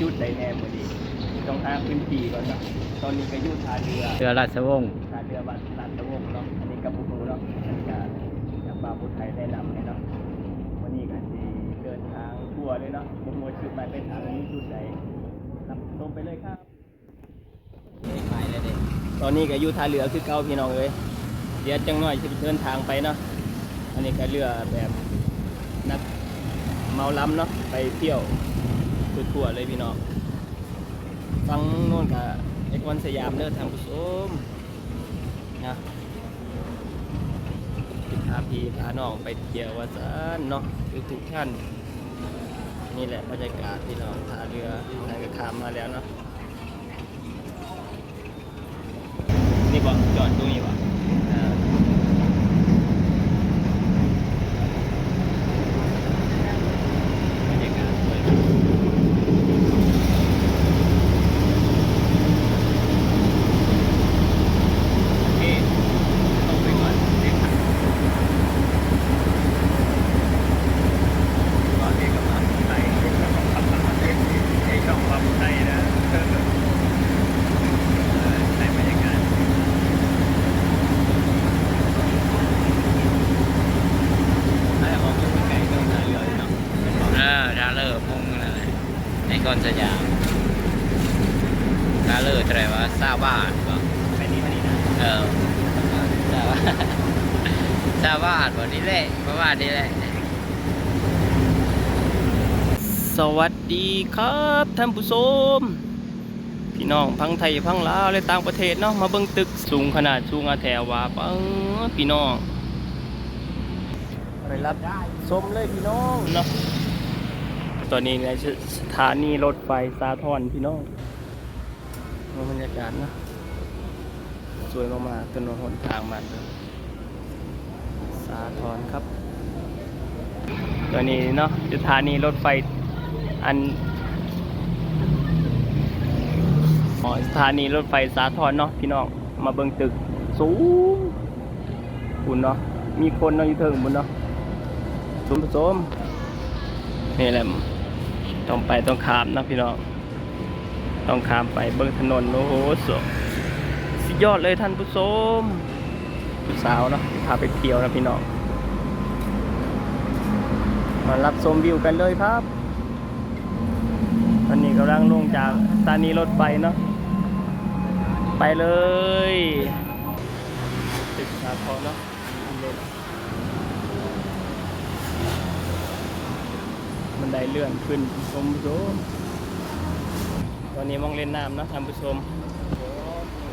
ยุดใดแน่พอดีต้องหาพื้นที่ก่อนเนาะตอนนี้ก็อยู่ท่าเรือเรือราชวงศ์ท่าเรือบ้านลาดตะวงเนาะอันนี้กับบุกูเนาะอันนี้ก็อยากมาพูดไทยแนะนำให้เนาะวันนี้ก็สิเดินทางทั่วเลยเนาะบุกูจุดหมายเป็นทางนี้จุดใดนำตรงไปเลยครับไปเลยเด็กตอนนี้ก็อยู่ท่าเรือคือเก่าพี่น้องเอ้ยเดี๋ยวจังหน่อยจะเดินทางไปเนาะอันนี้ก็เรือแบบนักเมาล้ำเนาะไปเที่ยว ทั่วๆเลยพี่น้องฟังโน่นกับเอกวันสยามเด้อทางผู้ชมนะพาพี่พาน้องไปเที่ยวว่าซันเนาะทุกๆท่านนี่แหละบรรยากาศพี่น้องท่าเรือทางก็ขามมาแล้วเนาะนี่บอกจอดตรงนี้วะอ่าบรรยากาศสวยโอเคต้องไปก่อนเด็กก่อนเด็กกับมาไทยไอ้ช่องความไทยนะเออในบรรยากาศ ถ้าออกจากไกลก็ท่าเรือเลยเนาะ เออดาเลอร์พุ่งนั่นแหละในกอน สยามดาเลอร์อะไรวะซาบ้านก็ไปนี่มานี่นะเออซาบ้านซาบ้านวันนี้แหละเพราะว่านี่แหละ สวัสดีครับท่านผู้ชมพี่น้องพังไทยพังลาวและต่างประเทศเนาะมาเบิ่งตึกสูงขนาดสูงอาแถวว่าปังพี่น้องไปรับชมเลยพี่น้องเนาะ ตอนนี้ในสถานีรถไฟสาทรพี่น้องดูบรรยากาศเนาะสวยมากๆถนนหนทางมันสาทรครับ ตอนนี้เนาะสถานีรถไฟอันสถานีรถไฟสาทรเนาะพี่น้องมาเบิ่งตึกสูงคุณเนาะมีคนเนาะอยู่เทิงบนเนาะสมผสมนี่แหละ ต้องไปต้องข้ามนะพี่น้อง ต้องข้ามไปเบิ่งถนนโอ้โหสุดสุดยอดเลยท่านผู้ชมผู้สาวเนาะพาไปเที่ยวนะพี่น้อง มารับชมวิวกันเลยครับตอนนี้กำลังลงจากสถานีรถไฟเนาะไปเลยตึกสาทรเนาะ มันไดเลื่อนขึ้นชมผู้ชมตอนนี้มองเล่นน้ำเนาะท่านผู้ชม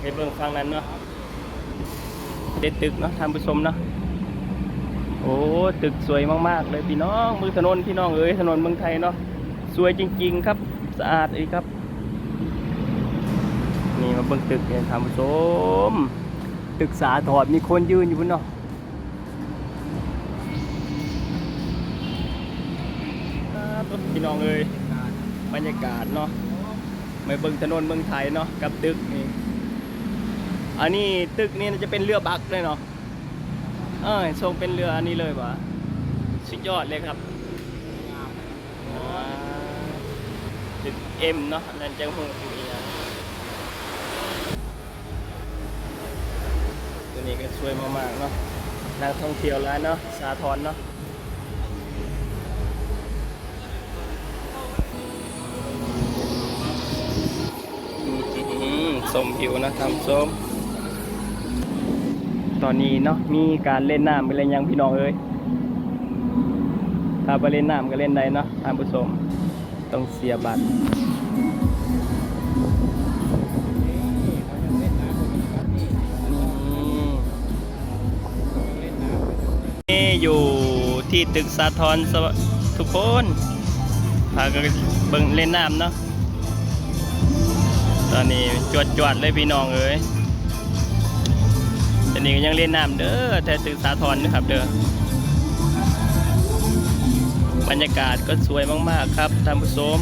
ไปเบื้องฟังนั้นเนาะเด็ดตึกเนาะท่านผู้ชมเนาะโอ้ตึกสวยมากๆเลยพี่น้องมือถนนพี่น้องเอ้ยถนนเมืองไทยเนาะสวยจริง ๆ ครับสะอาดเลยครับ นี่มาเบิ่งตึกเนี่ยท่านผู้ชมตึกสาถอดมีคนยืนอยู่บนเนาะครับ พี่น้องเอ้ยบรรยากาศเนาะมาเบิ่งถนนเมืองไทยเนาะกับตึกนี่อันนี้ตึกนี่จะเป็นเรือบักเลยเนาะเออทรงเป็นเรืออันนี้เลยวะสุดยอดเลยครับอ่าจุดเอ็มเนาะนั่นจังหูอยู่นี่นะตัวนี้ก็สวยมากๆเนาะนักท่องเที่ยวแล้วเนาะสาทรเนาะ สมผิวนะทำส้ม ตอนนี้เนาะมีการเล่นน้ำไปเลยยังพี่น้องเอ้ยถ้าไปเล่นน้ำก็เล่นได้เนาะท่านผู้ชมต้องเสียบัตรนี่อยู่ที่ตึกสาทรสวทุกคนพากันเบิ่งเล่นน้ำเนาะต อนนี้จวดจวดๆเลยพี่น้องเอ้ยตอนนี้ก็ยังเล่นน้ำเด้อแต่ตื่นสาทรนะครับเด้อบรรยากาศก็สวยมากๆครับท่านผู้ชม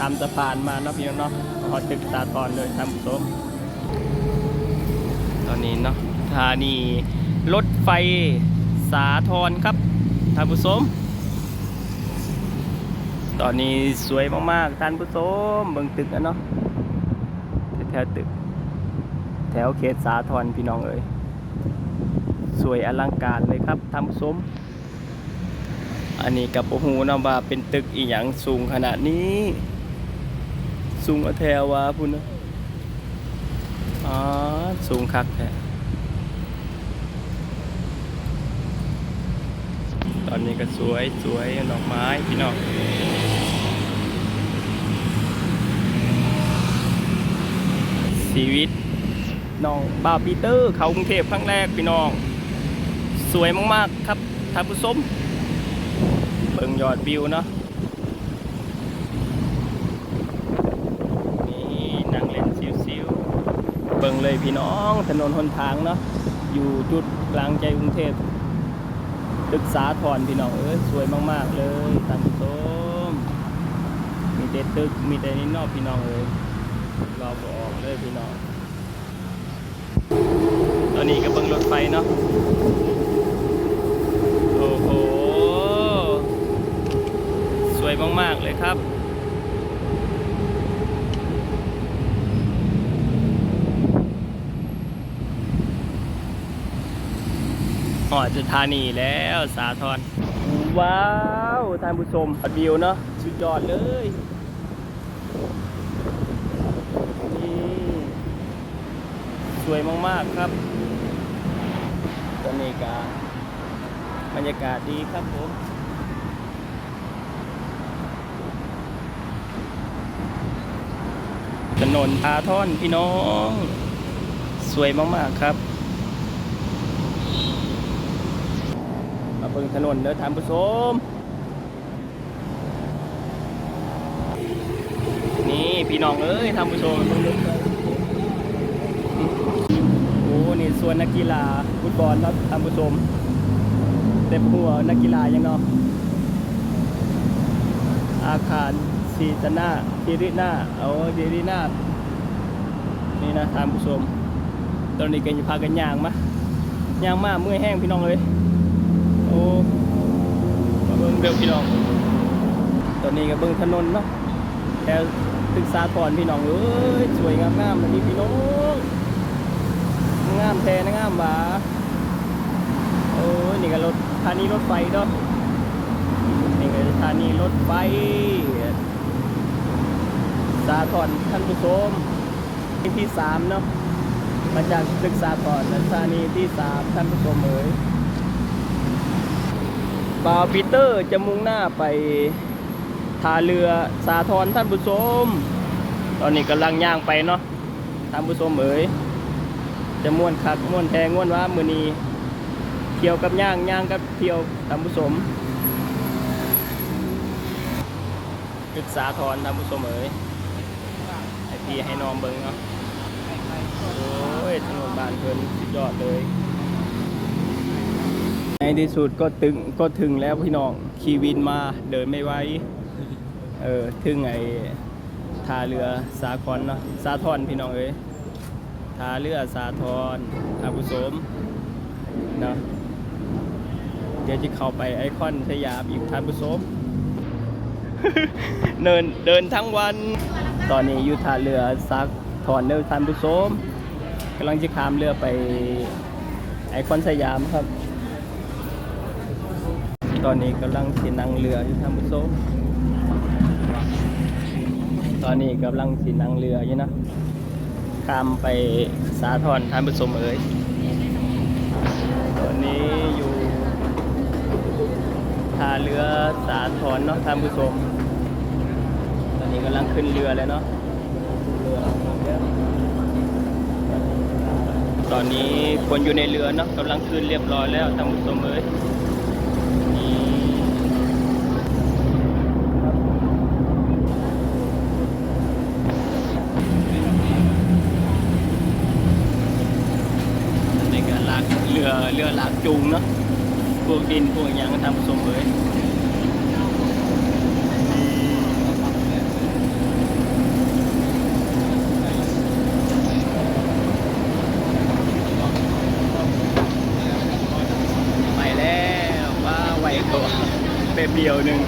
อนนี้ก็ข้ามสะพานมาเนาะพี่น้องเนาะหอตึกสาทรเลยท่านผู้ชมตอนนี้เนาะสถานีรถไฟสาทรครับท่านผู้ชมตอนนี้สวยมากๆท่านผู้ชมเบิ่งตึกนะเนาะแถวตึก แถวเขตสาทรพี่น้องเอ๋ยสวยอลังการเลยครับท่านผู้ชมอันนี้กับโอ้โหนะว่าเป็นตึกอีหยังสูงขนาดนี้ สูงกว่าแถววาพุ่นนะอ๋อสูงคักแท้ตอนนี้ก็สวยสวยดอกไม้พี่น้องชีวิตน้องบาปีเตอร์ เขากรุงเทพครั้งแรกพี่น้อง สวยมาก ๆ ครับท่านผู้ชมเบิ่งยอดวิวเนาะ นี่นั่งเล่นซิวๆ เบิ่งเลยพี่น้องถนนหนทางเนาะอยู่จุดกลางใจกรุงเทพตึกสาทรพี่น้องเอ้ยสวยมาก ๆ เลยท่านผู้ชมมีแต่ตึกมีแต่นี่นอกพี่น้องเอ้ยรอบออกเลยพี่น้อง ตอนนี้ก็เบิ่งรถไฟเนาะโอ้โหสวยมาก ๆ เลยครับ อดสถานีแล้วสาทรว้าวท่านผู้ชมอัดวิวเนาะสุดยอดเลยนี่สวยมากๆครับตอนนี้ก็บรรยากาศดีครับผมถนนพาท่อนพี่น้อง สวยมาก ๆ ครับ มาเบิ่งถนนเด้อท่านผู้ชมนี่พี่น้องเอ้ยท่านผู้ชมเบิ่งเด้อโอ้นี่ส่วนนักกีฬาฟุตบอลครับท่านผู้ชมเต็มหัวนักกีฬายังเนาะอาคารซีตนาทีรินาเอาทีรินานี่นะท่านผู้ชม ตอนนี้กันจะพากันย่างมาย่างมากเมื่อยแห้งพี่น้องเลย มาเบิ่งเร็วพี่น้อง ตอนนี้ก็เบิ่งถนนเนาะแถวตึกสาทรพี่น้องเอ้ยสวยงามๆแบบนี้พี่น้องงามแท้นะงามหวาโอ้ยนี่ก็รถสถานีรถไฟเนาะนี่ก็สถานีรถไฟสาทรท่านผู้ชมที่สามเนาะมาจากศึกษาก่อนสถานีที่สามท่านผู้ชมเอ๋ย บาวปีเตอร์จะมุ่งหน้าไปท่าเรือสาทรท่านผู้ชม ตอนนี้กำลังย่างไปเนาะท่านผู้ชมเอ๋ยจะม่วนคักม่วนแทงม่วนว่ามือนีเที่ยวกับย่างย่างกับเที่ยวท่านผู้ชมศึกษาทรท่านผู้ชมเอ๋ยให้พี่ให้น้องเบิ่งเนาะโอ้ยถนนบ้านเพิ่นสุดยอดเลย ในที่สุดก็ถึงก็ถึงแล้วพี่น้องขี่วินมาเดินไม่ไหวเออถึงไอ้ท่าเรือสาครเนาะสาทรพี่น้องเอ้ยท่าเรือสาทรท่าผู้ชมเนาะเดี๋ยวจะเข้าไปไอคอนสยามอีกท่านผู้ชมเดินเดินทั้งวัน ตอนนี้อยู่ท่าเรือสาทรเด้อท่านผู้ชมกำลังจะข้ามเรือไปไอคอนสยามครับ ตอนนี้กำลังสินั่งเรืออยู่ท่านผู้ชมตอนนี้กำลังสินั่งเรืออยู่นะข้ามไปสาทรท่านผู้ชมเอ๋ยตอนนี้อยู่ท่าเรือสาทรเนาะท่านผู้ชมตอนนี้กำลังขึ้นเรือแล้วเนาะตอนนี้คนอยู่ในเรือเนาะกำลังขึ้นเรียบร้อยแล้วท่านผู้ชมเอ๋ย เรือเรือหลากจูงเนาะพวกดินพวกอย่างก็ทำผสมเลยไปแล้วว่าไหวตัวเป๊บเดียวหนึ่ง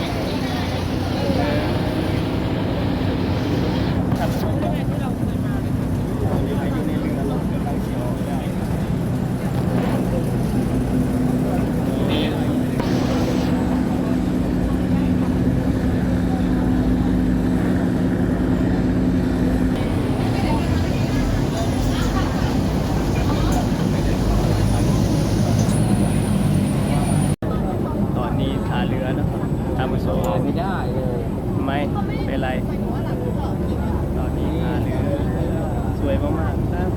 เป็นไรตอนนี้ท่าเรือสวยมากๆครับ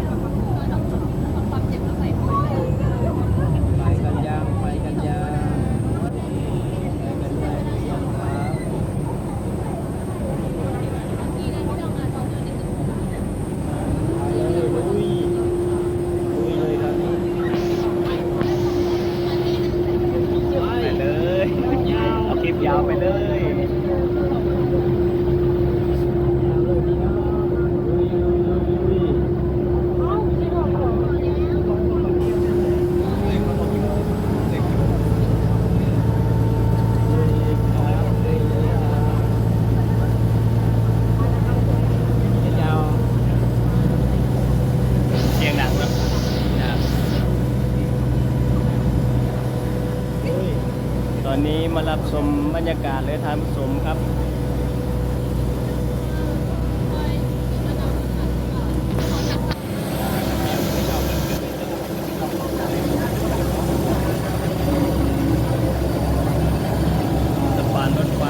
ไปกันยังไปกันยังไปกันเลยยังครับไปเลยาคลิปยาวไปเลยยาว เสียงดังครับต อนนี้มารับชมบรรยากาศเลยท่านชมครับ สะพานรถไฟ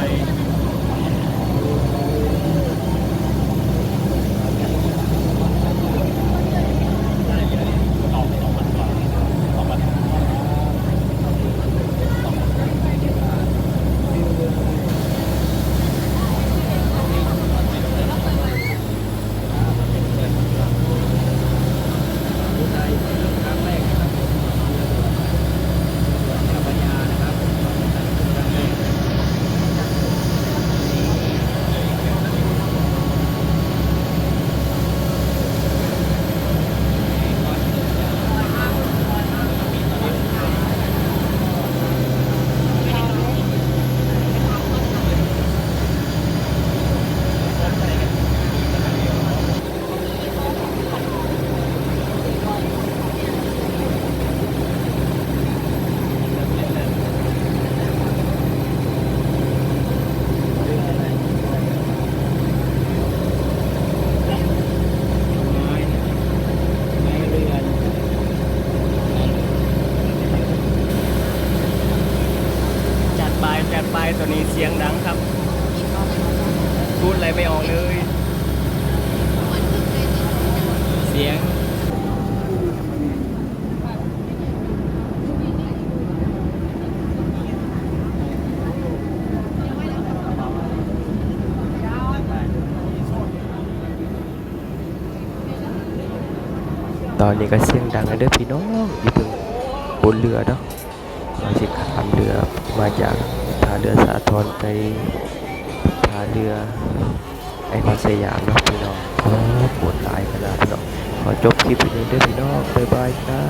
ครั้งแรกนะครับเจ้าปัญญานะครับครั้งแรก จัดไปจัดไปตัวนี้เสียงดังครับ พูดอะไรไม่ออกเลย เสียง ตอนนี้ก็เสียงดังกันเด้อพี่น้องอยู่ถึงบนเรือเนาะเราสิขามเรือมาจากท่าเรือสาทรไปท่าเรือไอคอนสยามเนาะพี่น้องโอ้ปวดหลายขนาดพี่น้องขอจบคลิปนี้เด้อพี่น้องบ๊ายบายจ้า